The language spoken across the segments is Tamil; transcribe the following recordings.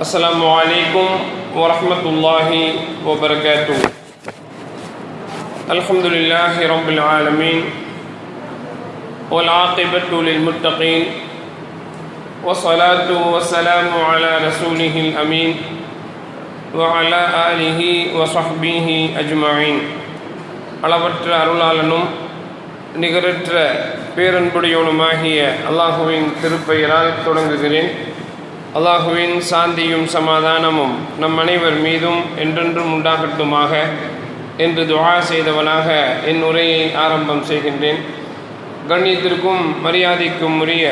السلام عليكم ورحمة الله وبركاته الحمد لله رب العالمين والعاقبة للمتقين والصلاة والسلام على رسوله الأمين وعلى آله وصحبه أجمعين அளவற்ற அருளாளனும் நிகரற்ற பேரன்புடையவனுமாகிய அல்லாஹுவின் திருப்பெயரால் தொடங்குகிறேன் அல்லாஹுவின் சாந்தியும் சமாதானமும் நம் அனைவர் மீதும் என்றென்றும் உண்டாகட்டுமாக என்று துவா செய்தவனாக என் உரையை ஆரம்பம் செய்கின்றேன். கண்ணியத்திற்கும் மரியாதைக்கும் உரிய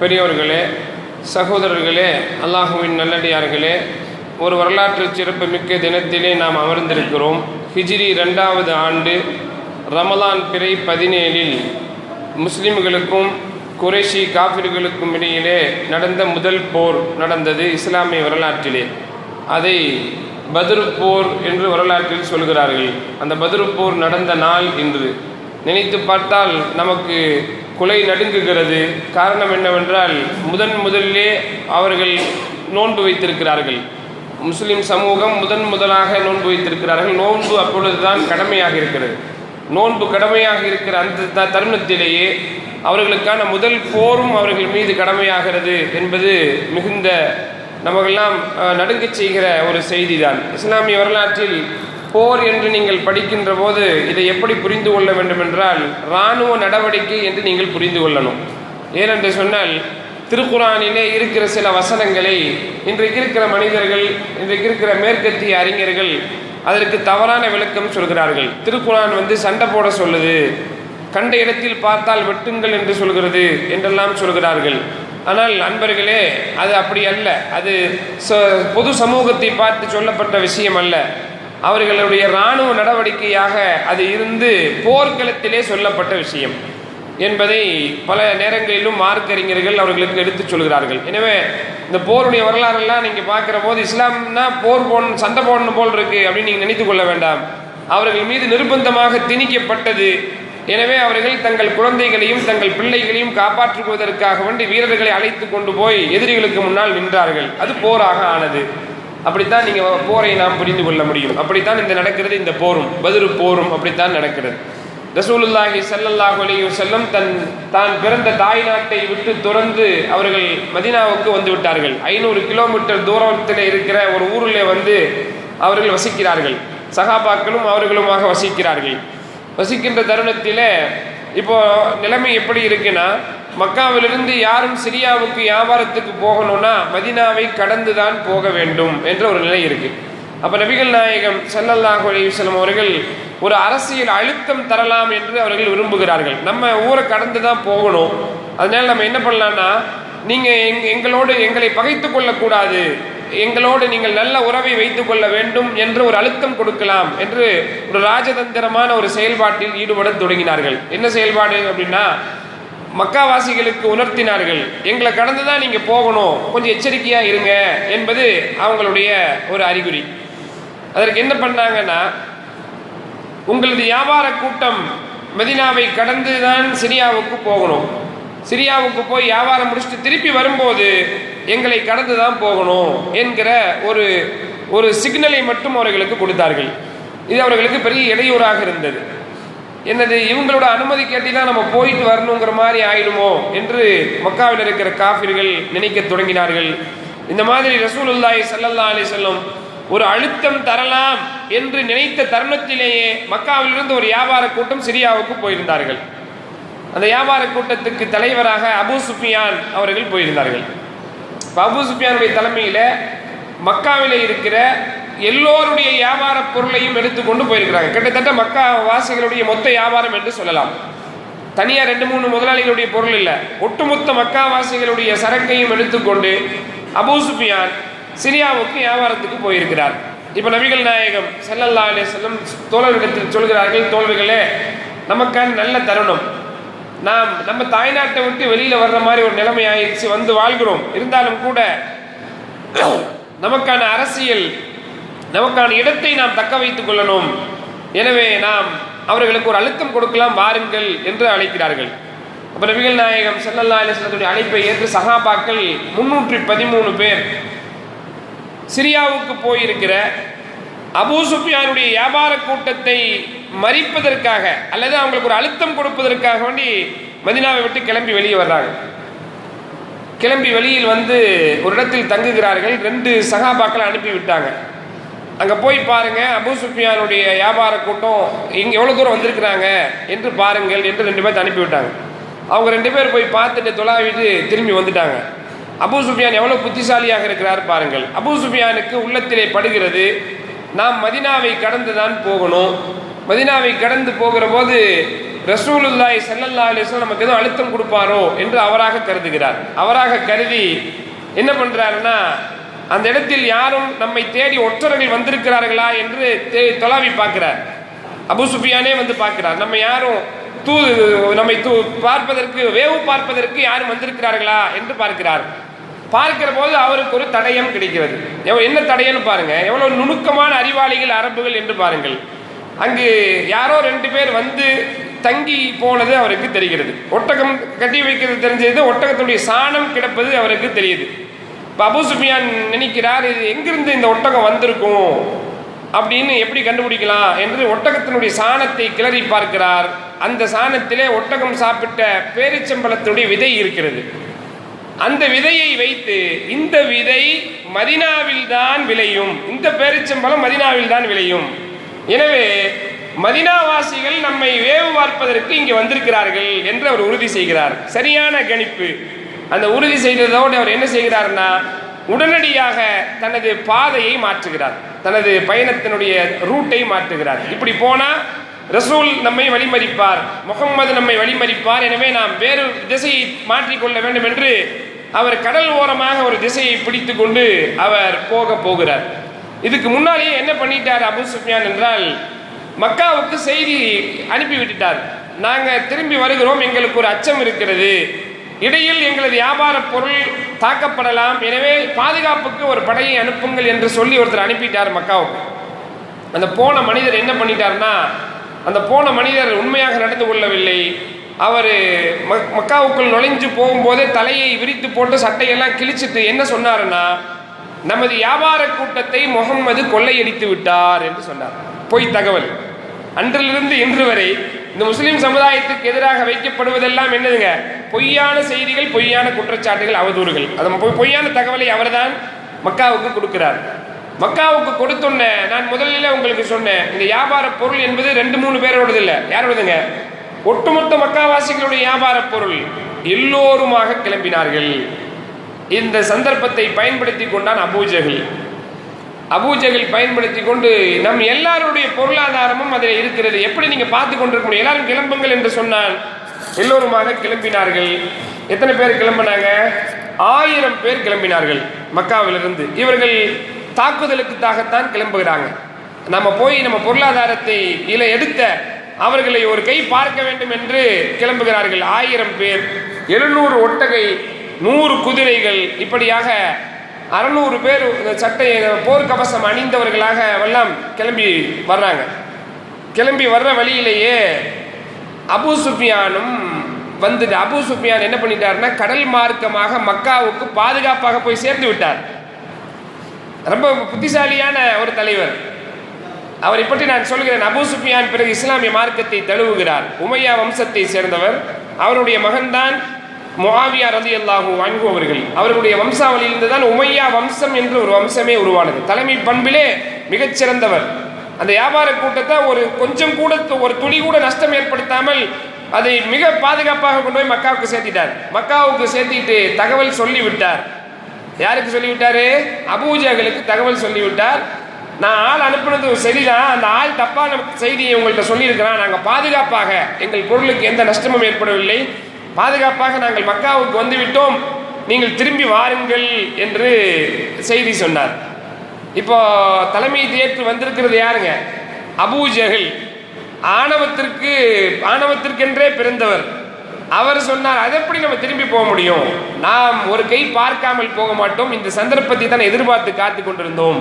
பெரியோர்களே சகோதரர்களே அல்லாஹுவின் நல்லடியார்களே ஒரு வரலாற்று சிறப்புமிக்க தினத்திலே நாம் அமர்ந்திருக்கிறோம். ஹிஜ்ரி ரெண்டாவது ஆண்டு ரமலான் பிறை பதினேழில் முஸ்லிம்களுக்கும் குறைஷி காபிர்களுக்கும் இடையிலே நடந்த முதல் போர் நடந்தது இஸ்லாமிய வரலாற்றிலே. அதை பதிரு போர் என்று வரலாற்றில் சொல்கிறார்கள். அந்த பதிரு போர் நடந்த நாள் இன்று. நினைத்து பார்த்தால் நமக்கு குலை நடுங்குகிறது. காரணம் என்னவென்றால் முதன் முதலிலே அவர்கள் நோன்பு வைத்திருக்கிறார்கள். முஸ்லிம் சமூகம் முதன் முதலாக நோன்பு வைத்திருக்கிறார்கள். நோன்பு அப்பொழுதுதான் கடமையாக இருக்கிறது. நோன்பு கடமையாக இருக்கிற அந்த த- தருணத்திலேயே அவர்களுக்கான முதல் போரும் அவர்கள் மீது கடமையாகிறது என்பது மிகுந்த நமக்கெல்லாம் நடுங்க நடுங்கச் செய்கிற ஒரு செய்திதான். இஸ்லாமிய வரலாற்றில் போர் என்று நீங்கள் படிக்கின்ற போது இதை எப்படி புரிந்து கொள்ள வேண்டும் என்றால் இராணுவ நடவடிக்கை என்று நீங்கள் புரிந்து கொள்ளணும். ஏனென்று சொன்னால் திருக்குறானிலே இருக்கிற சில வசனங்களை இன்றைக்கு இருக்கிற மனிதர்கள் இன்றைக்கு இருக்கிற மேற்கத்திய அறிஞர்கள் அதற்கு தவறான விளக்கம் சொல்கிறார்கள். திருக்குறான் வந்து சண்டை போட சொல்லுது. கண்ட இடத்தில் பார்த்தால் வெட்டுங்கள் என்று சொல்கிறது என்றெல்லாம் சொல்கிறார்கள். ஆனால் அன்பர்களே அது அப்படி அல்ல. அது பொது சமூகத்தை பார்த்து சொல்லப்பட்ட விஷயம் அல்ல. அவர்களுடைய இராணுவ நடவடிக்கையாக அது இருந்து போர்க்களத்திலே சொல்லப்பட்ட விஷயம் என்பதை பல நேரங்களிலும் மார்க்கறிஞர்கள் அவர்களுக்கு எடுத்துச் சொல்கிறார்கள். எனவே இந்த போருடைய வரலாறெல்லாம் நீங்கள் பார்க்குற போது இஸ்லாம்னா போர் போடணும் சண்டை போடணும் போல் இருக்குது அப்படின்னு நீங்கள் நினைத்து கொள்ள வேண்டாம். அவர்கள் மீது நிர்பந்தமாக திணிக்கப்பட்டது எனவே அவர்கள் தங்கள் குழந்தைகளையும் தங்கள் பிள்ளைகளையும் காப்பாற்றுவதற்காக வேண்டி வீரர்களை அழைத்து கொண்டு போய் எதிரிகளுக்கு முன்னால் நின்றார்கள். அது போராக ஆனது. அப்படித்தான் நீங்கள் போரை நாம் புரிந்து கொள்ள முடியும். அப்படித்தான் இந்த நடக்கிறது இந்த போரும். பதிரு போரும் அப்படித்தான் நடக்கிறது. ரசூலுல்லாஹி ஸல்லல்லாஹு அலைஹி தன் தான் பிறந்த தாய் நாட்டை விட்டு துறந்து அவர்கள் மதீனாவுக்கு வந்து விட்டார்கள். ஐநூறு கிலோமீட்டர் தூரத்தில் இருக்கிற ஒரு ஊரில் வந்து அவர்கள் வசிக்கிறார்கள். சகாபாக்களும் அவர்களுமாக வசிக்கிறார்கள். வசிக்கின்ற தருணத்தில் இப்போ நிலைமை எப்படி இருக்குன்னா மக்காவிலிருந்து யாரும் சிரியாவுக்கு வியாபாரத்துக்கு போகணும்னா மதினாவை கடந்து தான் போக வேண்டும் என்ற ஒரு நிலை இருக்கு. அப்போ நபிகள் நாயகம் ஸல்லல்லாஹு அலைஹி அவர்கள் ஒரு அரசியல் அழுத்தம் தரலாம் என்று அவர்கள் விரும்புகிறார்கள். நம்ம ஊரை கடந்து தான் போகணும். அதனால நம்ம என்ன பண்ணலாம்னா நீங்கள் எங் எங்களோடு எங்களை பகைத்து கொள்ளக்கூடாது. எங்களோடு நீங்கள் நல்ல உறவை வைத்துக் கொள்ள வேண்டும் என்று ஒரு அழுத்தம் கொடுக்கலாம் என்று ஒரு ராஜதந்திரமான ஒரு செயல்பாட்டில் ஈடுபட தொடங்கினார்கள். என்ன செயல்பாடு அப்படின்னா மக்காவாசிகளுக்கு உணர்த்தினார்கள் எங்களை கடந்து தான் நீங்கள் போகணும் கொஞ்சம் எச்சரிக்கையாக இருங்க என்பது அவங்களுடைய ஒரு அறிகுறி. அதற்கு என்ன பண்ணாங்கன்னா உங்களது வியாபார கூட்டம் மதினாவை கடந்து தான் சிரியாவுக்கு போகணும். சிரியாவுக்கு போய் வியாபாரம் முடிச்சுட்டு திருப்பி வரும்போது எங்களை கடந்து தான் போகணும் என்கிற ஒரு ஒரு சிக்னலை மட்டும் அவர்களுக்கு கொடுத்தார்கள். இது அவர்களுக்கு பெரிய இடையூறாக இருந்தது. என்னது இவங்களோட அனுமதி கேட்டினா தான் நம்ம போயிட்டு வரணுங்கிற மாதிரி ஆயிடுமோ என்று மக்காவில் இருக்கிற காஃபிர்கள் நினைக்க தொடங்கினார்கள். இந்த மாதிரி ரசூலுல்லாய் சல்லல்லா அலி செல்லும் ஒரு அழுத்தம் தரலாம் என்று நினைத்த தருணத்திலேயே மக்காவிலிருந்து ஒரு வியாபார கூட்டம் சிரியாவுக்கு போயிருந்தார்கள். அந்த வியாபார கூட்டத்துக்கு தலைவராக அபு சுஃபியான் அவர்கள் போயிருந்தார்கள். அபூ சுஃபியானுடைய தலைமையில் மக்காவில் இருக்கிற எல்லோருடைய வியாபார பொருளையும் எடுத்துக்கொண்டு போயிருக்கிறாங்க. கிட்டத்தட்ட மக்கா வாசிகளுடைய மொத்த வியாபாரம் என்று சொல்லலாம். தனியாக ரெண்டு மூணு முதலாளிகளுடைய பொருள் இல்லை. ஒட்டுமொத்த மக்கா வாசிகளுடைய சரக்கையும் எடுத்துக்கொண்டு அபூ சுஃபியான் சிரியாவுக்கு வியாபாரத்துக்கு போயிருக்கிறார். இப்போ நபிகள் நாயகம் ஸல்லல்லாஹு அலைஹி வஸல்லம் தோழர்களிடத்தில் சொல்கிறார்கள் தோழர்களே நமக்கான நல்ல தருணம். நாம் நம்ம தாய்நாட்டை விட்டு வெளியில வர்ற மாதிரி ஒரு நிலைமை ஆயிடுச்சு வந்து வாழ்கிறோம். இருந்தாலும் கூட நமக்கான அரசியல் நமக்கான இடத்தை நாம் தக்க வைத்துக் கொள்ளணும். எனவே நாம் அவர்களுக்கு ஒரு அழுத்தம் கொடுக்கலாம் வாருங்கள் என்று அழைக்கிறார்கள். அப்ப நபிகள் நாயகம் செல்லல்லா அலிஸ்லத்துடைய அழைப்பை ஏற்று சகாபாக்கள் முன்னூற்றி பதிமூணு பேர் சிரியாவுக்கு போயிருக்கிற அபூ சுஃபியானுடைய வியாபார கூட்டத்தை மறிப்பதற்காக அல்லது அவங்களுக்கு ஒரு அழுத்தம் கொடுப்பதற்காக வேண்டி மதினாவை விட்டு கிளம்பி வெளியே வர்றாங்க. கிளம்பி வெளியில் வந்து ஒரு இடத்தில் தங்குகிறார்கள். ரெண்டு சகாபாக்களை அனுப்பி விட்டாங்க. அங்கே போய் பாருங்கள் அபு சுஃபியானுடைய வியாபார கூட்டம் இங்கே எவ்வளோ தூரம் வந்திருக்கிறாங்க என்று பாருங்கள் என்று ரெண்டு பேர்த்த அனுப்பி விட்டாங்க. அவங்க ரெண்டு பேர் போய் பார்த்துட்டு தொலாவிட்டு திரும்பி வந்துட்டாங்க. அபு சுஃபியான் எவ்வளோ புத்திசாலியாக இருக்கிறார் பாருங்கள். அபு சுஃபியானுக்கு உள்ளத்திலே படுகிறது நாம் மதினாவை கடந்து தான் போகணும். மதினாவை கடந்து போகிற போது ரசூலுல்லாய் சல்லல்லா அலிஸ்லாம் நமக்கு எதுவும் அழுத்தம் கொடுப்பாரோ என்று அவராக கருதுகிறார். அவராக கருதி என்ன பண்றாருன்னா அந்த இடத்தில் யாரும் நம்மை தேடி ஒற்றர்கள் வந்திருக்கிறார்களா என்று தே- தொலாவி பார்க்கிறார். அபு சுஃபியானே வந்து பார்க்கிறார். நம்ம யாரும் தூ நம்மை தூ பார்ப்பதற்கு வேவு பார்ப்பதற்கு யாரும் வந்திருக்கிறார்களா என்று பார்க்கிறார். பார்க்கிற போது அவருக்கு ஒரு தடயம் கிடைக்கிறது. எவ்வ- என்ன தடயம்னு பாருங்க. எவ்வளவு நுணுக்கமான அறிவாளிகள் அரபுகள் என்று பாருங்கள். அங்கு யாரோ ரெண்டு பேர் வந்து தங்கி போனது அவருக்கு தெரிகிறது. ஒட்டகம் கட்டி வைக்கிறது தெரிஞ்சது ஒட்டகத்துடைய சாணம் கிடப்பது அவருக்கு தெரியுது. இப்போ அபு சுஃபியான் நினைக்கிறார் இது எங்கிருந்து இந்த ஒட்டகம் வந்திருக்கும்? அப்படின்னு எப்படி கண்டுபிடிக்கலாம் என்று ஒட்டகத்தினுடைய சாணத்தை கிளறி பார்க்கிறார். அந்த சாணத்திலே ஒட்டகம் சாப்பிட்ட பேரிச்சம்பளத்தினுடைய விதை இருக்கிறது. அந்த விதையை வைத்து இந்த விதை மதினாவில் தான் விளையும். இந்த பேரிச்சம்பளம் மதினாவில் தான் விளையும். எனவே மதினாவாசிகள் நம்மை வேவு பார்ப்பதற்கு இங்கே வந்திருக்கிறார்கள் என்று அவர் உறுதி செய்கிறார். சரியான கணிப்பு. அந்த உறுதி செய்ததோடு அவர் என்ன செய்கிறார்னா உடனடியாக தனது பாதையை மாற்றுகிறார். தனது பயணத்தினுடைய ரூட்டை மாற்றுகிறார். இப்படி போனா ரசூல் நம்மை வழிமறிப்பார் முகம்மது நம்மை வழிமறிப்பார். எனவே நாம் வேறு திசையை மாற்றிக்கொள்ள வேண்டும் என்று அவர் கடல் ஓரமாக ஒரு திசையை பிடித்து கொண்டு அவர் போக போகிறார். இதுக்கு முன்னாலேயே என்ன பண்ணிட்டார் அபு சுஃபியான் என்றால் மக்காவுக்கு செய்தி அனுப்பி விட்டுட்டார் நாங்கள் திரும்பி வருகிறோம் எங்களுக்கு ஒரு அச்சம் இருக்கிறது. இடையில் எங்களது வியாபார பொருள் தாக்கப்படலாம். எனவே பாதுகாப்புக்கு ஒரு படையை அனுப்புங்கள் என்று சொல்லி ஒருத்தர் அனுப்பிட்டார் மக்காவுக்கு. அந்த போன மனிதர் என்ன பண்ணிட்டார்னா அந்த போன மனிதர் உண்மையாக நடந்து கொள்ளவில்லை. அவர் மக்காவுக்குள் நுழைஞ்சு போகும்போதே தலையை விரித்து போட்டு சட்டையெல்லாம் கிழிச்சிட்டு என்ன சொன்னாருன்னா நமது வியாபார கூட்டத்தை முகம்மது கொள்ளையடித்து விட்டார் என்று சொன்னார். பொய் தகவல். அன்றிலிருந்து இன்று வரை இந்த முஸ்லிம் சமுதாயத்துக்கு எதிராக வைக்கப்படுவதெல்லாம் என்னதுங்க? பொய்யான செய்திகள் பொய்யான குற்றச்சாட்டுகள் அவதூறுகள். அது பொய்யான தகவலை அவர்தான் மக்காவுக்கு கொடுக்கிறார். மக்காவுக்கு கொடுத்தோன்ன நான் முதலில் உங்களுக்கு சொன்னேன் இந்த வியாபார பொருள் என்பது ரெண்டு மூணு பேரோடது இல்லை. யாரோடதுங்க? ஒட்டுமொத்த மக்காவாசிகளுடைய வியாபார பொருள் எல்லோருமாக கிளம்பினார்கள். இந்த சந்தர்ப்பத்தை பயன்படுத்தி கொண்டான் அபூஜகில் அபூஜகில் பயன்படுத்தி கொண்டு நம் எல்லாருடைய பொருளாதாரமும் அதில் இருக்கிறது. எப்படி நீங்க பார்த்து கொண்டிருக்க முடியும்? எல்லாரும் கிளம்புங்கள் என்று சொன்னான். எல்லோருமாக கிளம்பினார்கள். எத்தனை பேர் கிளம்பினாங்க? ஆயிரம் பேர் கிளம்பினார்கள் மக்காவிலிருந்து. இவர்கள் தாக்குதலுக்குத்தாகத்தான் கிளம்புகிறாங்க. நம்ம போய் நம்ம பொருளாதாரத்தை இல எடுத்த அவர்களை ஒரு கை பார்க்க வேண்டும் என்று கிளம்புகிறார்கள். ஆயிரம் பேர். எழுநூறு ஒட்டகை நூறு குதிரைகள் இப்படியாக அறநூறு பேர் இந்த சட்டை போர்க்கவசம் அணிந்தவர்களாக எல்லாம் கிளம்பி வர்றாங்க. கிளம்பி வர்ற வழியிலேயே அபு சுஃபியானும் வந்துட்டு அபு சுஃபியான் என்ன பண்ணிட்டாருன்னா கடல் மார்க்கமாக மக்காவுக்கு பாதுகாப்பாக போய் சேர்ந்து விட்டார். ரொம்ப புத்திசாலியான ஒரு தலைவர். அவரை பற்றி நான் சொல்கிறேன். அபு சுஃபியான் பிறகு இஸ்லாமிய மார்க்கத்தை தழுவுகிறார். உமையா வம்சத்தை சேர்ந்தவர். அவருடைய மகன்தான் முஆவியா அல்லாஹூ அன்ஹு அவர்கள். அவர்களுடைய வம்சாவளியிலிருந்து தான் உமையா வம்சம் என்று ஒரு வம்சமே உருவானது. தலைமை பண்பிலே மிகச்சிறந்தவர். அந்த வியாபார கூட்டத்தை ஒரு கொஞ்சம் கூட ஒரு துளி கூட நஷ்டம் ஏற்படுத்தாமல் அதை மிக பாதுகாப்பாக கொண்டு போய் மக்காவுக்கு சேர்த்திட்டார். மக்காவுக்கு சேர்த்திட்டு தகவல் சொல்லிவிட்டார். யாருக்கு சொல்லிவிட்டாரு? அபூஜகளுக்கு தகவல் சொல்லிவிட்டார். நான் ஆள் அனுப்புனது சரிதான் அந்த ஆள் தப்பான செய்தியை உங்கள்கிட்ட சொல்லியிருக்கிறான். நாங்கள் பாதுகாப்பாக எங்கள் பொருளுக்கு எந்த நஷ்டமும் ஏற்படவில்லை. பாதுகாப்பாக நாங்கள் மக்காவுக்கு வந்துவிட்டோம். நீங்கள் திரும்பி வாருங்கள் என்று செய்தி சொன்னார். இப்போ தலைமை ஏற்று வந்திருக்கிறது யாருங்க? அபூஜஹல் ஆணவத்திற்கு ஆணவத்திற்கென்றே பிறந்தவர். அவர் சொன்னார் அதை எப்படி நம்ம திரும்பி போக முடியும்? நாம் ஒரு கை பார்க்காமல் போக மாட்டோம். இந்த சந்தர்ப்பத்தை தான் எதிர்பார்த்து காத்து கொண்டிருந்தோம்.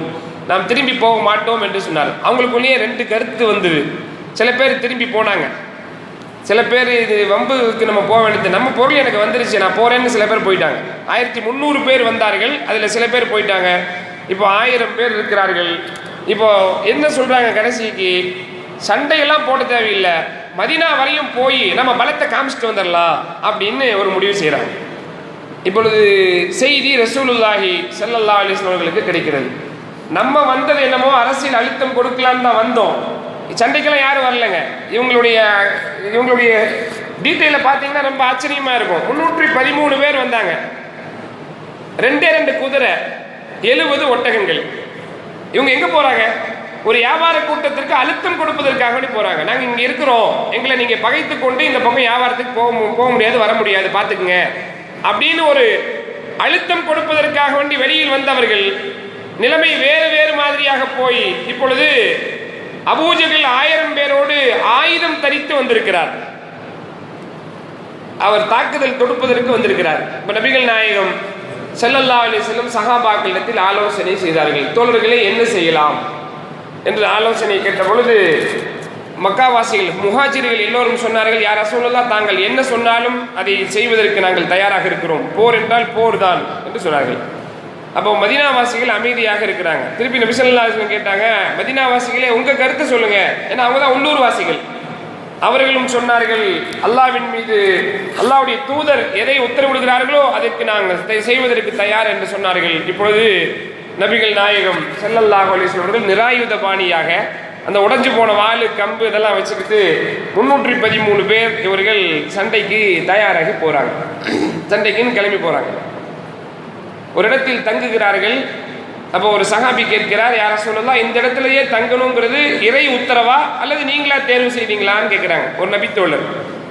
நாம் திரும்பி போக மாட்டோம் என்று சொன்னார். அவங்களுக்குள்ளேயே ரெண்டு கருத்து வந்தது. சில பேர் திரும்பி போனாங்க. சில பேர் இது வம்புக்கு நம்ம போக வேண்டியது. நம்ம பொருள் எனக்கு வந்துருச்சு நான் போகிறேன்னு சில பேர் போயிட்டாங்க. ஆயிரத்தி முந்நூறு பேர் வந்தார்கள் அதில் சில பேர் போயிட்டாங்க. இப்போ ஆயிரம் பேர் இருக்கிறார்கள். இப்போ என்ன சொல்கிறாங்க கடைசிக்கு? சண்டையெல்லாம் போட தேவையில்லை. மதினா வரையும் போய் நம்ம பலத்தை காமிச்சிட்டு வந்துடலாம் அப்படின்னு ஒரு முடிவு செய்கிறாங்க இப்பொழுது செய்தி ரசூலுல்லாஹி செல்லல்லா அலைஹி அவர்களுக்கு கிடைக்கிறது. நம்ம வந்தது என்னமோ அரசியல் அழுத்தம் கொடுக்கலான்னு தான் வந்தோம். சண்டைக்கெல்லாம் யாரும் வரலங்க. இவங்களுடைய இவங்களுடைய டீட்டெயிலை பார்த்தீங்கன்னா ரொம்ப ஆச்சரியமாக இருக்கும். முன்னூற்றி பதிமூணு பேர் வந்தாங்க. ரெண்டே ரெண்டு குதிரை எழுபது ஒட்டகங்கள். இவங்க எங்கே போகிறாங்க ஒரு வியாபார கூட்டத்திற்கு அழுத்தம் கொடுப்பதற்காக வேண்டி போகிறாங்க நாங்கள் இங்கே இருக்கிறோம். எங்களை நீங்கள் பகைத்து கொண்டு இந்த பக்கம் வியாபாரத்துக்கு போக போக முடியாது வர முடியாது பார்த்துக்குங்க. அப்படின்னு ஒரு அழுத்தம் கொடுப்பதற்காக வேண்டி வெளியில் வந்தவர்கள் நிலைமை வேறு வேறு மாதிரியாக போய் இப்பொழுது அபூஜகில் ஆயிரம் பேரோடு ஆயுதம் தரித்து வந்திருக்கிறார். அவர் தாக்குதல் தொடுப்பதற்கு வந்திருக்கிறார். இப்ப நபிகள் நாயகம் செல்லல்லா அலி செல்லும் சஹாபாக்களிடத்தில் ஆலோசனை செய்தார்கள். தோழர்களே என்ன செய்யலாம்? என்று ஆலோசனை கேட்ட பொழுது மக்காவாசிகள் முஹாஜிர்கள் எல்லோரும் சொன்னார்கள் யார் ரசூலுல்லாஹ் தாங்கள் என்ன சொன்னாலும் அதை செய்வதற்கு நாங்கள் தயாராக இருக்கிறோம். போர் என்றால் போர் தான் என்று சொன்னார்கள். அப்போ மதீனாவாசிகள் அமைதியாக இருக்கிறாங்க. திருப்பி நபி கேட்டாங்க மதினாவாசிகளே உங்க கருத்தை சொல்லுங்க. ஏன்னா அவங்க தான் உள்ளூர் வாசிகள் அவர்களும் சொன்னார்கள் அல்லாவின் மீது அல்லாவுடைய தூதர் எதை உத்தரவிடுகிறார்களோ அதற்கு நாங்கள் செய்வதற்கு தயார் என்று சொன்னார்கள். இப்பொழுது நபிகள் நாயகம் செல்லல்லாஹ் அலைஹி அவர்கள் நிராயுத பாணியாக அந்த உடஞ்சு போன வாலு கம்பு இதெல்லாம் வச்சுக்கிட்டு முன்னூற்றி பதிமூணு பேர் இவர்கள் சண்டைக்கு தயாராகி போறாங்க. சண்டைக்குன்னு கிளம்பி போறாங்க. ஒரு இடத்தில் தங்குகிறார்கள். அப்போ ஒரு சகாபி கேட்கிறார் யார சொல்லலாம் இந்த இடத்துலயே தங்கணுங்கிறது இறை உத்தரவா? அல்லது நீங்களா தேர்வு செய்தீங்களான்னு கேட்குறாங்க. ஒரு நபித்தோழர்.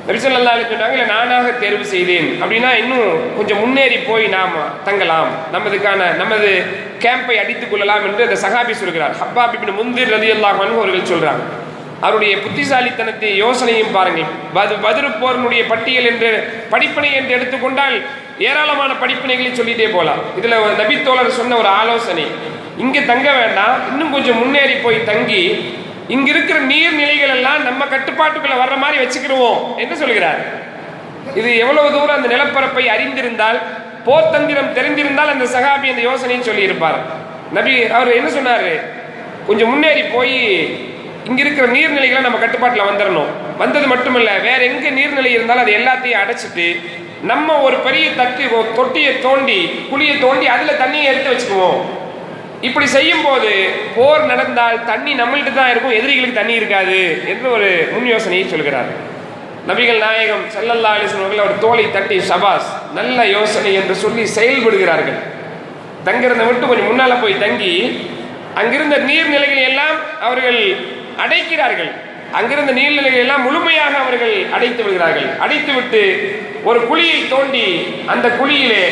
நபி ஸல்லல்லாஹு சொன்னாங்க இல்லை நானாக தேர்வு செய்தேன். அப்படின்னா இன்னும் கொஞ்சம் முன்னேறி போய் நாம் தங்கலாம். நமதுக்கான நமது கேம்பை அடித்துக் கொள்ளலாம் என்று அந்த சகாபி சொல்கிறார். ஹப்பா பிபின் முந்திர் ரதி அல்லாஹ் அவர்கள் சொல்றாங்க. அவருடைய புத்திசாலித்தனத்தை யோசனையும் பாருங்கள். பது பதிரு பட்டியல் என்று படிப்பினை என்று எடுத்துக்கொண்டால் ஏராளமான படிப்பினைகளை சொல்லிட்டே போகலாம். இதுல நபித்தோழர் சொன்ன ஒரு ஆலோசனை. இங்க தங்க வேண்டாம் இன்னும் கொஞ்சம் முன்னேறி போய் தங்கி இங்க இருக்கிற நீர்நிலைகள் எல்லாம் நம்ம கட்டுப்பாட்டுக்குள்ள வர்ற மாதிரி வச்சுக்கிடுவோம் என்று சொல்கிறார். இது எவ்வளவு தூரம் அந்த நிலப்பரப்பை அறிந்திருந்தால் போர் தந்திரம் தெரிந்திருந்தால் அந்த சகாபி அந்த யோசனையும் சொல்லியிருப்பார். நபி அவர் என்ன சொன்னாரு? கொஞ்சம் முன்னேறி போய் இங்க இருக்கிற நீர்நிலைகளை நம்ம கட்டுப்பாட்டில் வந்துடணும் வந்தது மட்டுமில்ல வேற எங்க நீர்நிலை இருந்தாலும் அது எல்லாத்தையும் அடைச்சிட்டு நம்ம ஒரு பெரிய தட்டு தொட்டியை தோண்டி குழியை தோண்டி அதுல தண்ணியை எடுத்து வச்சுக்குவோம். இப்படி செய்யும் போது போர் நடந்தால் தண்ணி நம்மள்கிட்ட தான் இருக்கும் எதிரிகளுக்கு தண்ணி இருக்காது என்று ஒரு முன் யோசனையை சொல்கிறார். நபிகள் நாயகம் செல்லல்லா அலிசன் அவர்கள் அவர் தோலை தட்டி சபாஸ் நல்ல யோசனை என்று சொல்லி செயல்படுகிறார்கள். தங்கிறத விட்டு கொஞ்சம் முன்னால போய் தங்கி அங்கிருந்த நீர்நிலைகளை எல்லாம் அவர்கள் அடைக்கிறார்கள். அங்கிருந்த நீர்நிலைகளை எல்லாம் முழுமையாக அவர்கள் அடைத்து விடுகிறார்கள். அடைத்துவிட்டு ஒரு குழியை தோண்டி அந்த குழியிலே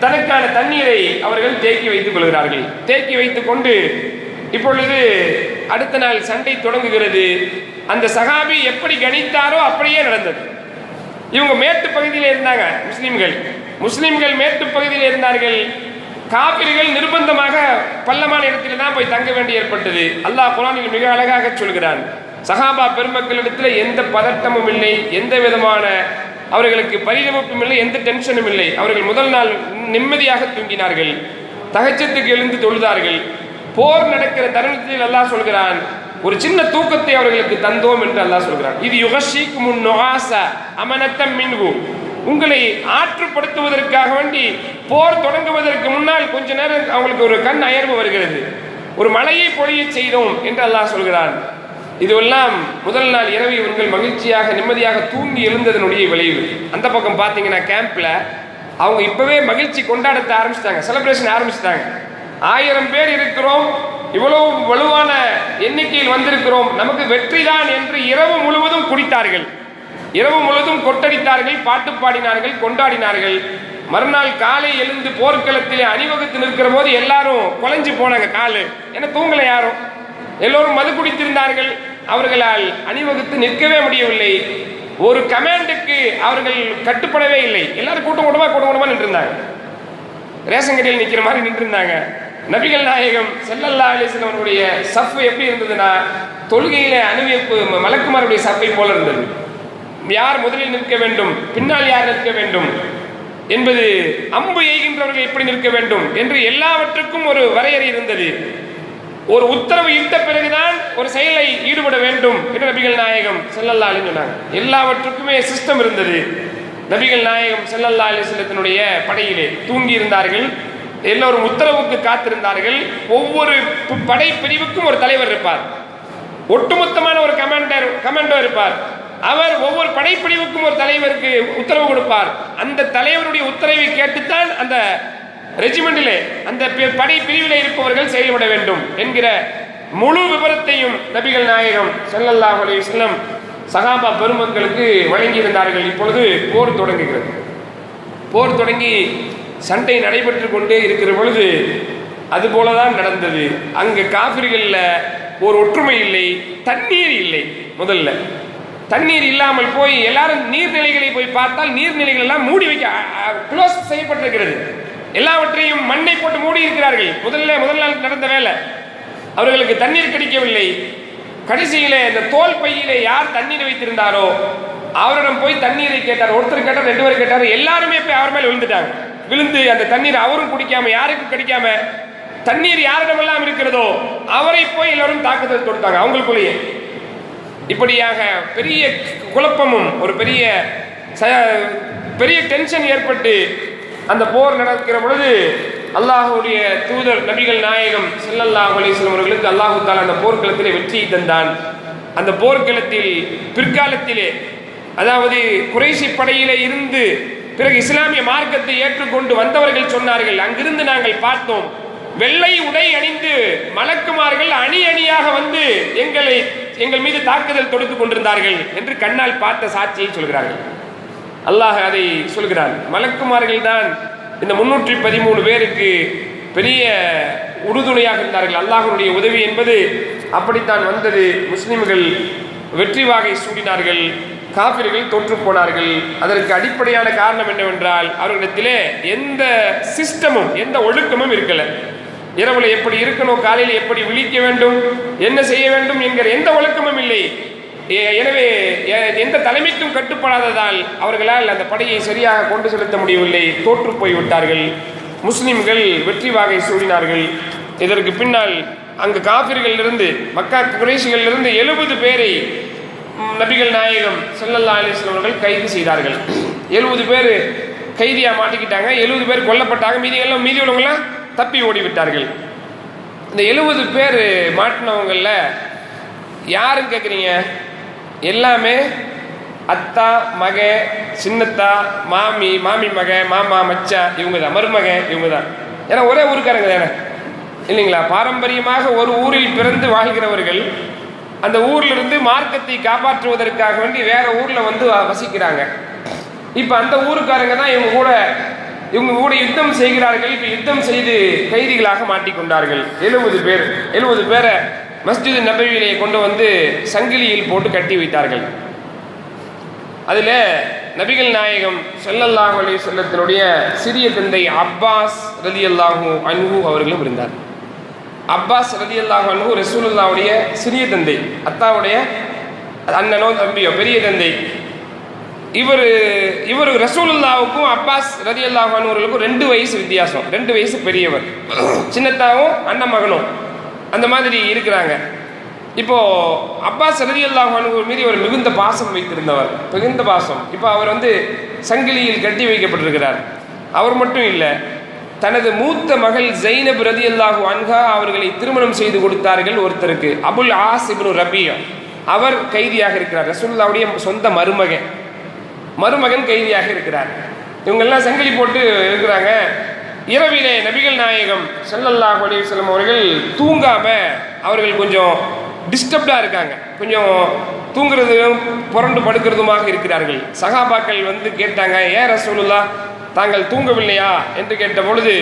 தனக்கான தண்ணீரை அவர்கள் தேக்கி வைத்துக் கொள்கிறார்கள். தேக்கி வைத்துக் கொண்டு இப்பொழுது அடுத்த நாள் சண்டை தொடங்குகிறது. அந்த சகாபி எப்படி கணித்தாரோ அப்படியே நடந்தது. இவங்க மேட்டு பகுதியில் இருந்தாங்க முஸ்லிம்கள். முஸ்லிம்கள் மேட்டு பகுதியில் இருந்தார்கள். காபிர்கள் நிர்பந்தமாக பள்ளமான இடத்துல தான் போய் தங்க வேண்டி ஏற்பட்டது. அல்லாஹ் குரானில் மிக அழகாக சொல்கிறான். சஹாபா பெருமக்களிடத்தில் எந்த பதட்டமும் இல்லை எந்த விதமான அவர்களுக்கு பரிதவிப்பும் இல்லை எந்த டென்ஷனும் இல்லை. அவர்கள் முதல் நாள் நிம்மதியாக தூங்கினார்கள். தகச்சத்துக்கு எழுந்து தொழுதார்கள். போர் நடக்கிற தருணத்தில் அல்லாஹ் சொல்கிறான் ஒரு சின்ன தூக்கத்தை அவர்களுக்கு தந்தோம் என்று அல்லாஹ் சொல்கிறான். இது யுகஷீக்கு முன் நொகாச அமனத்தம் மின்கு உங்களை ஆற்றுப்படுத்துவதற்காக வேண்டி போர் தொடங்குவதற்கு முன் அவங்களுக்கு ஒரு கண் அயர்வு வருகிறது. ஒரு மழையை பொழியச் செய்தோம் என்று அல்லாஹ் சொல்கிறான். இதுவெல்லாம் முதல் நாள் இரவு இவர்கள் மகிழ்ச்சியாக நிம்மதியாக தூங்கி எழுந்ததனுடைய விளைவு. அந்த பக்கம் பார்த்தீங்கன்னா கேம்ப்ல அவங்க இப்பவே மகிழ்ச்சி கொண்டாடத்த ஆரம்பிச்சிட்டாங்க செலிப்ரேஷன் ஆரம்பிச்சிட்டாங்க. ஆயிரம் பேர் இருக்கிறோம் இவ்வளவு வலுவான எண்ணிக்கையில் வந்திருக்கிறோம். நமக்கு வெற்றிதான் என்று இரவு முழுவதும் குடித்தார்கள். இரவு முழுவதும் கொட்டடித்தார்கள் பாட்டு பாடினார்கள் கொண்டாடினார்கள். மறுநாள் காலை எழுந்து போர்க்களத்திலே அணிவகுத்து நிற்கிற போது எல்லாரும் குலைஞ்சு போனாங்க காலு. ஏன்னா தூங்கல யாரும்? எல்லோரும் மது குடித்திருந்தார்கள். அவர்களால் அணிவகுத்து நிற்கவே முடியவில்லை. ஒரு கமாண்டுக்கு அவர்கள் கட்டுப்படவே இல்லை. எல்லாரும் கூட்டம் கூட்டமா கூட்டம் கூட்டமா நின்றுருந்தாங்க. ரேஷன் கடையில் நிற்கிற மாதிரி நின்றுருந்தாங்க. நபிகள் நாயகம் செல்லல்லா அலிஸ்லாம் அவருடைய சஃப் எப்படி இருந்ததுன்னா தொழுகையில அணிவிப்பு ம- மலக்குமாருடைய சஃப்பை போல இருந்தது. யார் முதலில் நிற்க வேண்டும்? பின்னால் யார் நிற்க வேண்டும்? என்பது அம்பு எய்கின்றவர்கள் எப்படி நிற்க வேண்டும் என்று எல்லாவற்றுக்கும் ஒரு வரையறை இருந்தது. ஒரு உத்தரவு இட்ட பிறகுதான் ஒரு செயலை ஈடுபட வேண்டும் என்று நபிகள் நாயகம் செல்லல்லா சொன்னாங்க. எல்லாவற்றுக்குமே சிஸ்டம் இருந்தது. நபிகள் நாயகம் செல்லல்லா அலிசல்லத்தினுடைய படையிலே தூங்கி இருந்தார்கள். எல்லோரும் உத்தரவுக்கு காத்திருந்தார்கள். ஒவ்வொரு படை பிரிவுக்கும் ஒரு தலைவர் இருப்பார். ஒட்டுமொத்தமான ஒரு கமாண்டர் கமாண்டோ இருப்பார். அவர் ஒவ்வொரு படைப்பிரிவுக்கும் ஒரு தலைவருக்கு உத்தரவு கொடுப்பார். அந்த தலைவருடைய உத்தரவை கேட்டுத்தான் அந்த ரெஜிமெண்டிலே அந்த படை பிரிவில் இருப்பவர்கள் செயல்பட வேண்டும் என்கிற முழு விவரத்தையும் நபிகள் நாயகம் செல்லல்லாஹ் அலிஸ்லம் சகாபா பெருமக்களுக்கு வழங்கியிருந்தார்கள். இப்பொழுது போர் தொடங்குகிறது. போர் தொடங்கி சண்டை நடைபெற்று கொண்டே இருக்கிற பொழுது அது போலதான் நடந்தது. அங்கு காபிர்களில் ஒரு ஒற்றுமை இல்லை தண்ணீர் இல்லை முதல்ல. தண்ணீர் இல்லாமல் போய் எல்லாரும் நீர்நிலைகளை போய் பார்த்தால் நீர்நிலைகள் எல்லாம் மூடி வைக்க க்ளோஸ் செய்யப்பட்டிருக்கிறது. எல்லாவற்றையும் மண்ணை போட்டு மூடி இருக்கிறார்கள். முதல்ல முதல் நாள் நடந்த வேலை. அவர்களுக்கு தண்ணீர் கிடைக்கவில்லை. கடைசியிலே இந்த தோல் பையிலே யார் தண்ணீர் வைத்திருந்தாரோ அவரிடம் போய் தண்ணீரை கேட்டார். ஒருத்தர் கேட்டார் ரெண்டு பேர் கேட்டார். எல்லாருமே போய் அவர் மேல விழுந்துட்டாங்க. விழுந்து அந்த தண்ணீர் அவரும் குடிக்காம யாருக்கும் கிடைக்காம தண்ணீர் யாரிடமெல்லாம் இருக்கிறதோ அவரை போய் எல்லாரும் தாக்குதல் தொடுத்தாங்க. அவங்களுக்குள்ளேயே. இப்படியாக பெரிய குழப்பமும் ஒரு பெரிய ச- பெரிய டென்ஷன் ஏற்பட்டு அந்த போர் நடக்கிற பொழுது அல்லாஹுடைய தூதர் நபிகள் நாயகம் ஸல்லல்லாஹு அலிஸ்லம் அவர்களுக்கு அல்லாஹு தாலா அந்த போர்க்களத்திலே வெற்றியை தந்தான். அந்த போர்க்களத்தில் பிற்காலத்திலே அதாவது குறைசி படையிலே இருந்து பிறகு இஸ்லாமிய மார்க்கத்தை ஏற்றுக்கொண்டு வந்தவர்கள் சொன்னார்கள் அங்கிருந்து நாங்கள் பார்த்தோம் வெள்ளை உடை அணிந்து மலக்குமார்கள் அணி அணியாக வந்து எங்களை எங்கள் மீது தாக்குதல் தொடுத்துக் கொண்டிருந்தார்கள் என்று கண்ணால் பார்த்த சாட்சியை சொல்கிறார்கள். அல்லாஹ் அதை சொல்கிறான். மலக்குமார்கள் தான் இந்த முன்னூற்றி பதிமூணு பேருக்கு பெரிய உறுதுணையாக இருந்தார்கள். அல்லாஹனுடைய உதவி என்பது அப்படித்தான் வந்தது. முஸ்லிம்கள் வெற்றி வாகை சூடினார்கள் காபிர்கள் தோற்று போனார்கள். அதற்கு அடிப்படையான காரணம் என்னவென்றால் அவர்களிடத்திலே எந்த சிஸ்டமும் எந்த ஒழுக்கமும் இருக்கலை. இரவுல எப்படி இருக்கணும் காலையில் எப்படி விழிக்க வேண்டும் என்ன செய்ய வேண்டும் என்கிற எந்த ஒழுக்கமும் இல்லை. எனவே எந்த தலைமைக்கும் கட்டுப்படாததால் அவர்களால் அந்த படையை சரியாக கொண்டு செலுத்த முடியவில்லை. தோற்று போய்விட்டார்கள். முஸ்லிம்கள் வெற்றி வாகை சூடினார்கள். இதற்கு பின்னால் அங்கு காபிர்களிலிருந்து மக்கா குறைசிகளிலிருந்து எழுபது பேரை நபிகள் நாயகம் செல்லல்லா அவர்கள் கைது செய்தார்கள். எழுபது பேர் கைதியாக மாட்டிக்கிட்டாங்க. எழுபது பேர் கொல்லப்பட்டாங்க. மீதி எல்லாம் மீதி உள்ளவங்களாம் தப்பி ஓடிவிட்டார்கள். இந்த எழுபது பேர் மாட்டினவங்களில் யாருன்னு கேட்குறீங்க எல்லாமே அத்தா மக சின்னத்தா மாமி மாமி மக மாமா மச்சா இவங்க தான் மருமக இவங்க தான் ஏன்னா ஒரே ஊருக்காரங்க தானே. இல்லைங்களா? பாரம்பரியமாக ஒரு ஊரில் பிறந்து வாழ்கிறவர்கள் அந்த ஊர்லேருந்து மார்க்கத்தை காப்பாற்றுவதற்காக வேண்டி வேற ஊரில் வந்து வசிக்கிறாங்க. இப்போ அந்த ஊருக்காரங்க தான் இவங்க கூட இவங்க கூட யுத்தம் செய்கிறார்கள் இப்போ யுத்தம் செய்து கைதிகளாக மாட்டிக்கொண்டார்கள் எழுபது பேர் எழுபது பேரை மஸ்ஜித் நபவியிலே கொண்டு வந்து சங்கிலியில் போட்டு கட்டி வைத்தார்கள். அதில் நபிகள் நாயகம் ஸல்லல்லாஹு அலி வஸல்லத்தினுடைய சிறிய தந்தை அப்பாஸ் ரலியல்லாஹு அன்பு அவர்களும் இருந்தார். அப்பாஸ் ரதி ரலியல்லாஹு அன்ஹு ரசூலுல்லாவுடைய சிறிய தந்தை அத்தாவுடைய அண்ணனோ தம்பியோ பெரிய தந்தை. இவர் இவர் ரசூலுல்லாவுக்கும் அப்பாஸ் ரதி அல்லாஹானுவர்களுக்கும் ரெண்டு வயசு வித்தியாசம். ரெண்டு வயசு பெரியவர். சின்னத்தாவும் அண்ணன் மகனும். அந்த மாதிரி இருக்கிறாங்க. இப்போ அப்பாஸ் ரதி அல்லாஹானுவர் மீது அவர் மிகுந்த பாசம் வைத்திருந்தவர். மிகுந்த பாசம். இப்போ அவர் வந்து சங்கிலியில் கட்டி வைக்கப்பட்டிருக்கிறார். அவர் மட்டும் இல்லை தனது மூத்த மகள் ஜைனப் ரலியல்லாஹு அன்ஹா அவர்களை திருமணம் செய்து கொடுத்தார்கள் ஒருத்தருக்கு. Abul Aas Ibn Rabia. அவர் கைதியாக இருக்கிறார். ரசூல்லாவுடைய சொந்த மருமகன். மருமகன் கைதியாக இருக்கிறார். இவங்கெல்லாம் சங்கிலி போட்டு இருக்கிறாங்க. இரவிலே நபிகள் நாயகம் செல்லல்லா அலைஹி செல்லும் அவர்கள் தூங்காம அவர்கள் கொஞ்சம் டிஸ்டர்ப்டாக இருக்காங்க. கொஞ்சம் தூங்குறதும் புரண்டு படுக்கிறதுமாக இருக்கிறார்கள். சகாபாக்கள் வந்து கேட்டாங்க ஏன் ரசூலுல்லா தாங்கள் தூங்கவில்லையா? என்று கேட்ட பொழுது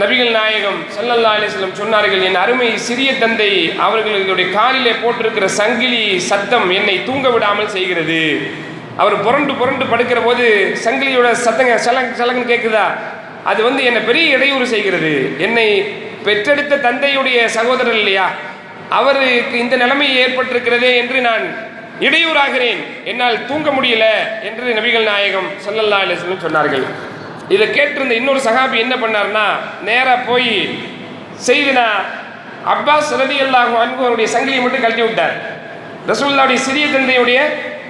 நபிகள் நாயகம் சல்லல்லா அலிஸ்லம் சொன்னார்கள் என் அருமை சிறிய தந்தை அவர்களுடைய காலிலே போட்டிருக்கிற சங்கிலி சத்தம் என்னை தூங்க விடாமல் செய்கிறது. அவர் புரண்டு புரண்டு படுக்கிற போது சங்கிலியோட சத்தங்க சலங் சலங்குன்னு கேட்குதா அது வந்து என்னை பெரிய இடையூறு செய்கிறது. என்னை பெற்றெடுத்த தந்தையுடைய சகோதரர் இல்லையா? அவருக்கு இந்த நிலைமை ஏற்பட்டிருக்கிறதே என்று நான் இடையூறாகிறேன். என்னால் தூங்க முடியல என்று நபிகள் நாயகம் சல்லல்லா அலிஸ்லம் சொன்னார்கள். இதை கேட்டிருந்த இன்னொரு சகாபி என்ன பண்ணார்னா நேராக போய் செய்தினா அப்பாஸ் ரதி அன்பு அவருடைய சங்கிலியை மட்டும் கழட்டி விட்டார். ரசூல்லாவுடைய சிறிய தந்தையுடைய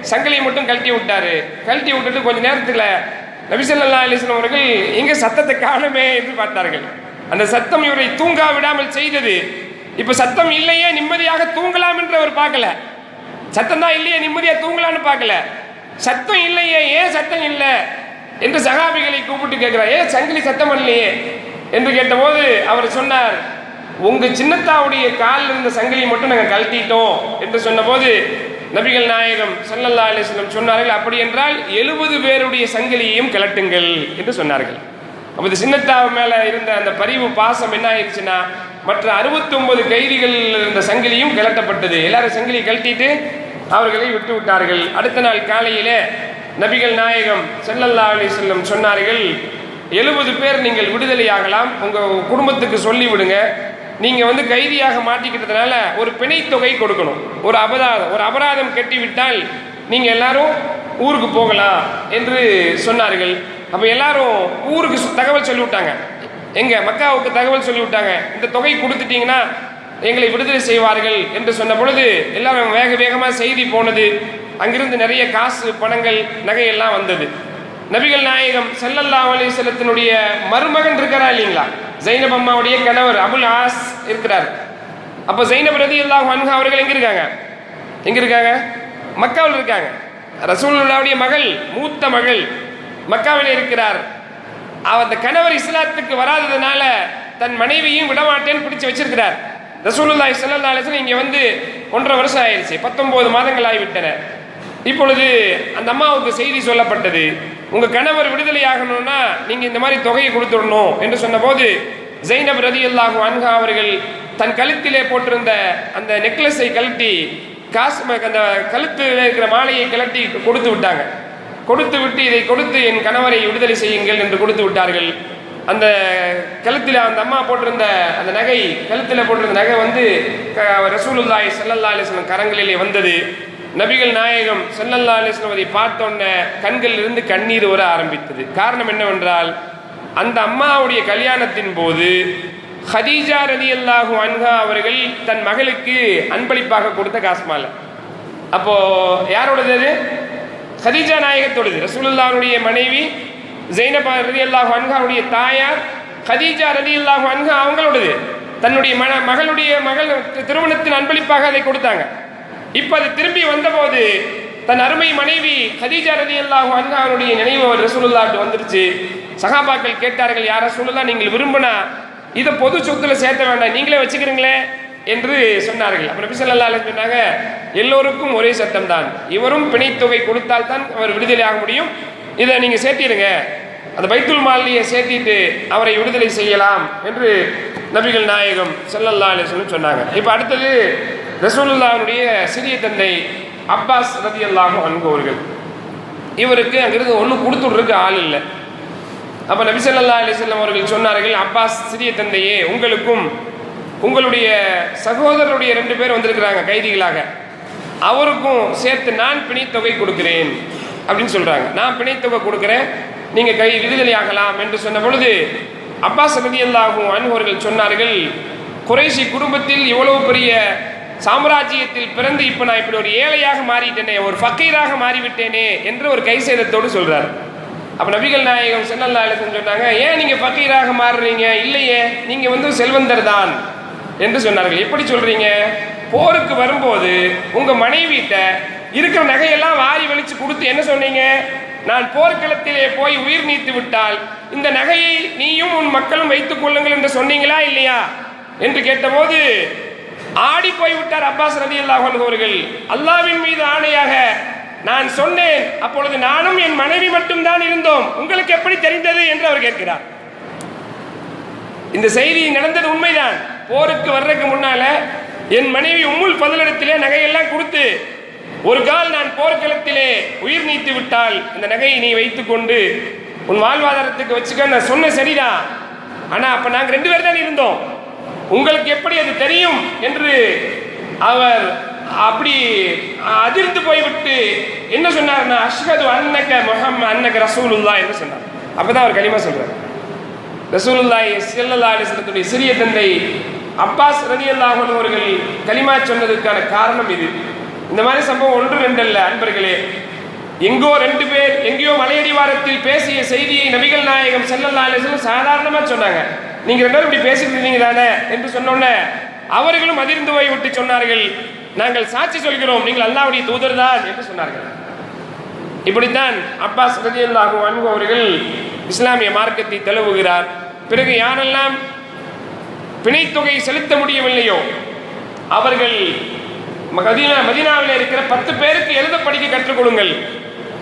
சங்கிலியை மட்டும் கழட்டி விட்டாரு. கழட்டி விட்டுட்டு கொஞ்ச நேரத்தில் நபிசல்லா அலிஸ்லாம் அவர்கள் எங்க சத்தத்தை காணுமே என்று பார்த்தார்கள். அந்த சத்தம் இவரை தூங்கா விடாமல் செய்தது. இப்போ சத்தம் இல்லையே நிம்மதியாக தூங்கலாம் என்று அவர் பார்க்கல. சத்தம் தான் இல்லையே நிம்மதியாக தூங்கலாம்னு பார்க்கல. சத்தம் இல்லையே ஏன் சத்தம் இல்லை என்று சகாபிகளை கூப்பிட்டு கேட்கிறார். ஏன் சங்கிலி சத்தம் இல்லையே என்று கேட்டபோது அவர் சொன்னார் உங்க சின்னத்தாவுடைய காலில் இருந்த சங்கிலியை மட்டும் நாங்கள் கழட்டிட்டோம் என்று சொன்னபோது நபிகள் நாயகம் சல்லல்லா அலிஸ்லம் சொன்னார்கள் அப்படி என்றால் எழுபது பேருடைய சங்கிலியையும் கிளட்டுங்கள் என்று சொன்னார்கள். அப்போ இந்த சின்னத்தாவு மேல இருந்த அந்த பரிவு பாசம் என்ன ஆயிடுச்சுன்னா மற்ற 69 கைதிகள் இருந்த சங்கிலியும் கிளட்டப்பட்டது. எல்லாரும் சங்கிலியை கழட்டிட்டு அவர்களை விட்டு விட்டார்கள். அடுத்த நாள் காலையிலே நபிகள் நாயகம் செல்லல்லா அலி செல்லம் சொன்னார்கள் எழுபது பேர் நீங்கள் விடுதலையாகலாம். உங்க குடும்பத்துக்கு சொல்லி நீங்கள் நீங்க வந்து கைதியாக மாட்டிக்கிட்டதுனால ஒரு பிணைத் தொகை கொடுக்கணும். ஒரு அபராதம் ஒரு அபராதம் கட்டி விட்டால் நீங்க எல்லாரும் ஊருக்கு போகலாம் என்று சொன்னார்கள். அப்ப எல்லாரும் ஊருக்கு தகவல் சொல்லிவிட்டாங்க. எங்க மக்காவுக்கு தகவல் சொல்லிவிட்டாங்க. இந்த தொகை கொடுத்துட்டீங்கன்னா எங்களை விடுதலை செய்வார்கள் என்று சொன்ன பொழுது எல்லாரும் வேக வேகமாக செய்தி போனது. அங்கிருந்து நிறைய காசு பணங்கள் நகையெல்லாம் வந்தது. நபிகள் நாயகம் செல்லல்லா அலிசலத்தினுடைய மருமகன் இருக்கிறா இல்லைங்களா? ஜெயினப் அம்மாவுடைய கணவர் அபுல் ஆஸ் இருக்கிறார். அப்போ ரதி ரலியல்லாஹு அன்ஹா அவர்கள் எங்க இருக்காங்க? எங்க இருக்காங்க? மக்காவில் இருக்காங்க. ரசூலுல்லாவுடைய மகள் மூத்த மகள் மக்காவில் இருக்கிறார். அந்த கணவர் இஸ்லாத்துக்கு வராததுனால தன் மனைவியும் விடமாட்டேன்னு பிடிச்சு வச்சிருக்கிறார். ரசூலுல்லாஹி ஸல்லல்லாஹு அலைஹி வஸல்லம் இங்க வந்து ஒன்றரை வருஷம் ஆயிடுச்சு பத்தொன்பது மாதங்கள் ஆகிவிட்டன. இப்பொழுது அந்த அம்மாவுக்கு செய்தி சொல்லப்பட்டது. உங்க கணவர் விடுதலை ஆகணும்னா நீங்க இந்த மாதிரி தொகையை கொடுத்துடணும் என்று சொன்னபோது ரதி ரதியல்லாஹு அன்ஹா அவர்கள் தன் கழுத்திலே போட்டிருந்த அந்த நெக்லஸை கழட்டி காசு ம- அந்த கழுத்தில் இருக்கிற மாலையை கழட்டி கொடுத்து விட்டாங்க. கொடுத்து விட்டு இதை கொடுத்து என் கணவரை விடுதலை செய்யுங்கள் என்று கொடுத்து விட்டார்கள். அந்த கழுத்தில் அந்த அம்மா போட்டிருந்த அந்த நகை கழுத்தில் போட்டிருந்த நகை வந்து ரசூலுல்லாய் செல்லல்லா அலிஸ்லம் கரங்களிலே வந்தது. நபிகள் நாயகம் ஸல்லல்லாஹு அலைஹி அதை பார்த்தோன்ன கண்களில் இருந்து கண்ணீர் வர ஆரம்பித்தது. காரணம் என்னவென்றால் அந்த அம்மாவுடைய கல்யாணத்தின் போது ஹதீஜா ரதி அல்லாஹு அன்ஹா அவர்கள் தன் மகளுக்கு அன்பளிப்பாக கொடுத்த காஸ்மால. அப்போ யாரோடது அது? ஹதீஜா நாயகத்தோடது. ரசூலுல்லாவுடைய மனைவி ஜெய்னபா ரலியல்லாஹு அன்ஹாவுடைய தாயார் ஹதீஜா ரலியல்லாஹு அன்ஹா அவங்களோடது. தன்னுடைய மன மகளுடைய மகள் திருமணத்தின் அன்பளிப்பாக அதை கொடுத்தாங்க. இப்போ அது திரும்பி வந்தபோது தன் அருமை மனைவி ஹதீஜா ரதி அல்லாஹு அவருடைய நினைவு அவர் ரசூலுல்லாட்டு வந்துருச்சு. சகாபாக்கள் கேட்டார்கள் யார ரசூலுல்லாஹ் நீங்கள் விரும்பினா இதை பொது சொத்துல சேர்த்த வேண்டாம் நீங்களே வச்சுக்கிறீங்களே? என்று சொன்னார்கள். அப்புறம் நபி ஸல்லல்லாஹு சொன்னாங்க எல்லோருக்கும் ஒரே சத்தம் தான். இவரும் பிணைத்தொகை கொடுத்தால் தான் அவர் விடுதலை ஆக முடியும். இதை நீங்க சேர்த்திடுங்க. அந்த பைத்துல் மாலியை சேர்த்திட்டு அவரை விடுதலை செய்யலாம் என்று நபிகள் நாயகம் செல்லல்லா அலைஹி சொன்னாங்க. இப்போ அடுத்தது ரசூலுல்லாஹ்வுடைய சிறிய தந்தை அப்பாஸ் ரதியல்லாஹு அன்ஹு அவர்கள். இவருக்கு அங்கிருந்து ஒன்றும் கொடுத்துட்றதுக்கு ஆள் இல்லை. அப்போ நபிசல்லா அலிசல்லாம் அவர்கள் சொன்னார்கள் அப்பாஸ் சிறிய தந்தையே உங்களுக்கும் உங்களுடைய சகோதரருடைய ரெண்டு பேர் வந்திருக்கிறாங்க கைதிகளாக. அவருக்கும் சேர்த்து நான் பிணைத்தொகை கொடுக்கிறேன். அப்படின்னு சொல்கிறாங்க நான் பிணைத்தொகை கொடுக்குறேன். நீங்கள் கை விடுதலை ஆகலாம் என்று சொன்ன பொழுது அப்பாஸ் ரலியல்லாஹு அன்ஹு அவர்கள் சொன்னார்கள் குறைசி குடும்பத்தில் இவ்வளவு பெரிய சாம்ராஜ்யத்தில் பிறந்து இப்போ நான் இப்படி ஒரு ஏழையாக மாறிட்டேனே ஒரு ஃபக்கீராக மாறிவிட்டேனே என்று ஒரு கை சேதத்தோடு சொல்றார். அப்ப நபிகள் நாயகம் சென்னல் அலைஹி சொன்னாங்க ஏன் நீங்க ஃபக்கீராக மாறுறீங்க? இல்லையே நீங்க வந்து செல்வந்தர் தான். என்று சொன்னார்கள். எப்படி சொல்றீங்க? போருக்கு வரும்போது உங்க மனைவிட்ட இருக்கிற நகையெல்லாம் வாரி வலிச்சு கொடுத்து என்ன சொன்னீங்க? நான் போர்க்களத்திலே போய் உயிர் நீத்து விட்டால் இந்த நகையை நீயும் உன் மக்களும் வைத்துக் கொள்ளுங்கள் என்று சொன்னீங்களா இல்லையா? என்று கேட்டபோது ஆடி போய் விட்டார் அப்பாஸ் ரவி அன்ஹு அவர்கள். அல்லாவின் மீது ஆணையாக நான் சொன்னேன் அப்பொழுது நானும் என் மனைவி மட்டும்தான் இருந்தோம். உங்களுக்கு எப்படி தெரிந்தது என்று அவர் கேட்கிறார். இந்த செய்தி நடந்தது உண்மைதான். போருக்கு வர்றதுக்கு முன்னால என் மனைவி உம்முல் பதிலிடத்திலே நகையெல்லாம் கொடுத்து ஒரு கால் நான் போர்க்களத்திலே உயிர் நீத்து விட்டால் இந்த நகையை நீ வைத்துக்கொண்டு உன் வாழ்வாதாரத்துக்கு வச்சுக்க நான் சொன்ன சரிதான். ஆனா அப்ப நாங்க ரெண்டு பேர் தான் இருந்தோம். உங்களுக்கு எப்படி அது தெரியும் என்று அவர் அப்படி அதிர்ந்து போய்விட்டு என்ன சொன்னார்னா அஷ்ஹது அன்னக முகம் அன்னக ரசூலுல்லாஹ் என்று சொன்னார். அப்பதான் அவர் களிமா சொல்றார். ரசூலுல்லாய் செல்லல்லா அலைஹி சிறிய தந்தை அப்பாஸ் ரதி அல்லாஹன் அவர்கள் களிமா சொன்னதற்கான காரணம் இது. இந்த மாதிரி சம்பவம் ஒன்று ரெண்டு அல்ல அன்பர்களே. எங்கோ ரெண்டு பேர் எங்கேயோ மலையடிவாரத்தில் பேசிய செய்தியை நபிகள் நாயகம் செல்லல்லா அலைஹி சாதாரணமாக சொன்னாங்க. நீங்க ரெண்டு பேரும் இப்படி பேசிட்டு இருந்தீங்க தானே என்று சொன்னோன்னே அவர்களும் அதிர்ந்து போய் விட்டு சொன்னார்கள் நாங்கள் சாட்சி சொல்கிறோம் நீங்கள் அல்லாவுடைய தூதர் தான் என்று சொன்னார்கள். இப்படித்தான் அப்பாஸ் ரலியல்லாஹு அன்பு அவர்கள் இஸ்லாமிய மார்க்கத்தை தழுவுகிறார். பிறகு யாரெல்லாம் பிணைத்தொகை செலுத்த முடியவில்லையோ அவர்கள் மதீனா மதீனாவில் இருக்கிற பத்து பேருக்கு எழுத படிக்க கற்றுக் கொடுங்கள்.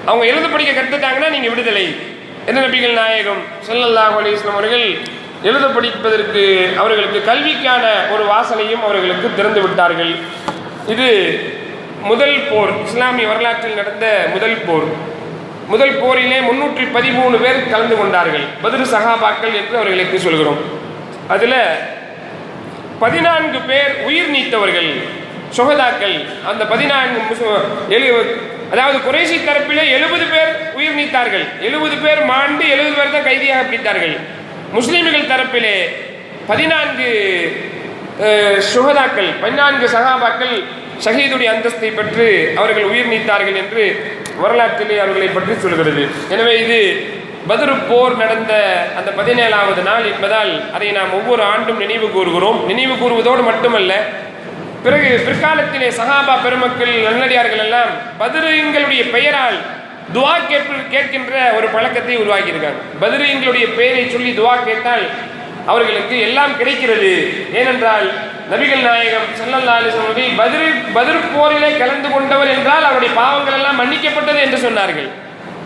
அவங்க எழுத படிக்க கற்றுட்டாங்கன்னா நீங்க விடுதலை. என்ன நபிகள் நாயகம் செல்லல்லாஹு அலைஹி அவர்கள் எழுத படிப்பதற்கு அவர்களுக்கு கல்விக்கான ஒரு வாசலையும் அவர்களுக்கு திறந்து விட்டார்கள். இது முதல் போர் இஸ்லாமிய வரலாற்றில் நடந்த முதல் போர். முதல் போரிலே முன்னூற்றி பதிமூணு பேர் கலந்து கொண்டார்கள். பதிரு சகாபாக்கள் என்று அவர்களுக்கு சொல்கிறோம். அதில் பதினான்கு பேர் உயிர் நீத்தவர்கள் சுகதாக்கள். அந்த பதினான்கு முஸ்லிம் எழு- அதாவது குறைசி தரப்பிலே எழுபது பேர் உயிர் நீத்தார்கள். எழுபது பேர் மாண்டு எழுபது பேர் தான் கைதியாக பிடித்தார்கள். முஸ்லீம்கள் தரப்பிலே பதினான்கு சுகதாக்கள் பதினான்கு சகாபாக்கள் ஷஹீதுடைய அந்தஸ்தை பெற்று அவர்கள் உயிர் நீத்தார்கள் என்று வரலாற்றிலே அவர்களை பற்றி சொல்கிறது. எனவே இது பத்ரு போர் நடந்த அந்த பதினேழாவது நாள் என்பதால் அதை நாம் ஒவ்வொரு ஆண்டும் நினைவு கூறுகிறோம். நினைவு கூறுவதோடு மட்டுமல்ல பிறகு பிற்காலத்திலே சஹாபா பெருமக்கள் நல்லடியார்கள் எல்லாம் பத்ரீன்களுடைய பெயரால் துவா கேட்பு கேட்கின்ற ஒரு பழக்கத்தை உருவாக்கியிருக்காங்க. பதிரீன்களுடைய பெயரை சொல்லி துவா கேட்டால் அவர்களுக்கு எல்லாம் கிடைக்கிறது. ஏனென்றால் நபிகள் நாயகம் ஸல்லல்லாஹு அலைஹி வஸல்லம் அவர்கள் போரிலே கலந்து கொண்டவர் என்றால் அவருடைய பாவங்கள் எல்லாம் மன்னிக்கப்பட்டது என்று சொன்னார்கள்.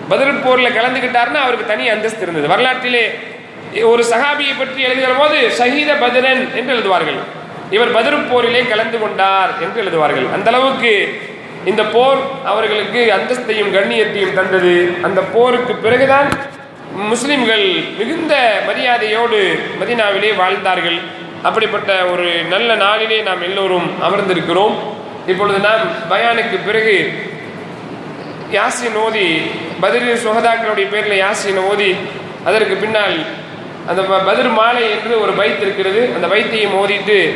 பத்ர் போரில் கலந்துக்கிட்டாருன்னா அவருக்கு தனி அந்தஸ்து இருந்தது. வரலாற்றிலே ஒரு சஹாபியை பற்றி எழுதுகிற போது ஷஹீத பதிரன் என்று எழுதுவார்கள். இவர் பத்ர் போரிலே கலந்து கொண்டார் என்று எழுதுவார்கள். அந்த அளவுக்கு இந்த போர் அவர்களுக்கு அந்தஸ்தையும் கண்ணியத்தையும் தந்தது. அந்த போருக்கு பிறகுதான் முஸ்லிம்கள் மிகுந்த மரியாதையோடு மதினாவிலே வாழ்ந்தார்கள். அப்படிப்பட்ட ஒரு நல்ல நாளிலே நாம் எல்லோரும் அமர்ந்திருக்கிறோம். இப்பொழுது நாம் பயானுக்கு பிறகு யாசின் ஓதி பதில் சுகதாக்களுடைய பேரில் யாசின் ஓதி அதற்கு பின்னால் அந்த ப- பதிர் மாலை என்று ஒரு பைத் இருக்கிறது. அந்த பைத்தையும் ஓதிட்டு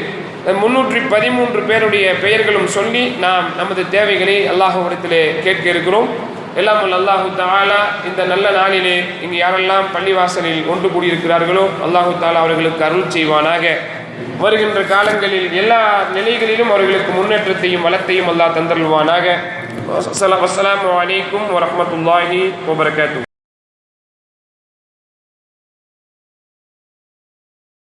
முன்னூற்றி பதிமூன்று பேருடைய பெயர்களும் சொல்லி நாம் நமது தேவைகளை அல்லாஹுவிடத்திலே கேட்க இருக்கிறோம். எல்லாம் அல்லாஹு தாலா இந்த நல்ல நாளிலே இங்கு யாரெல்லாம் பள்ளிவாசலில் ஒன்று கூடியிருக்கிறார்களோ அல்லாஹு தாலா அவர்களுக்கு அருள் செய்வானாக. வருகின்ற காலங்களில் எல்லா நிலைகளிலும் அவர்களுக்கு முன்னேற்றத்தையும் வளத்தையும் அல்லாஹ் தந்தருள்வானாக. வஸ்ஸலாம் வலைக்கும் வரமத்துல்லாஹி வபரகாத்து.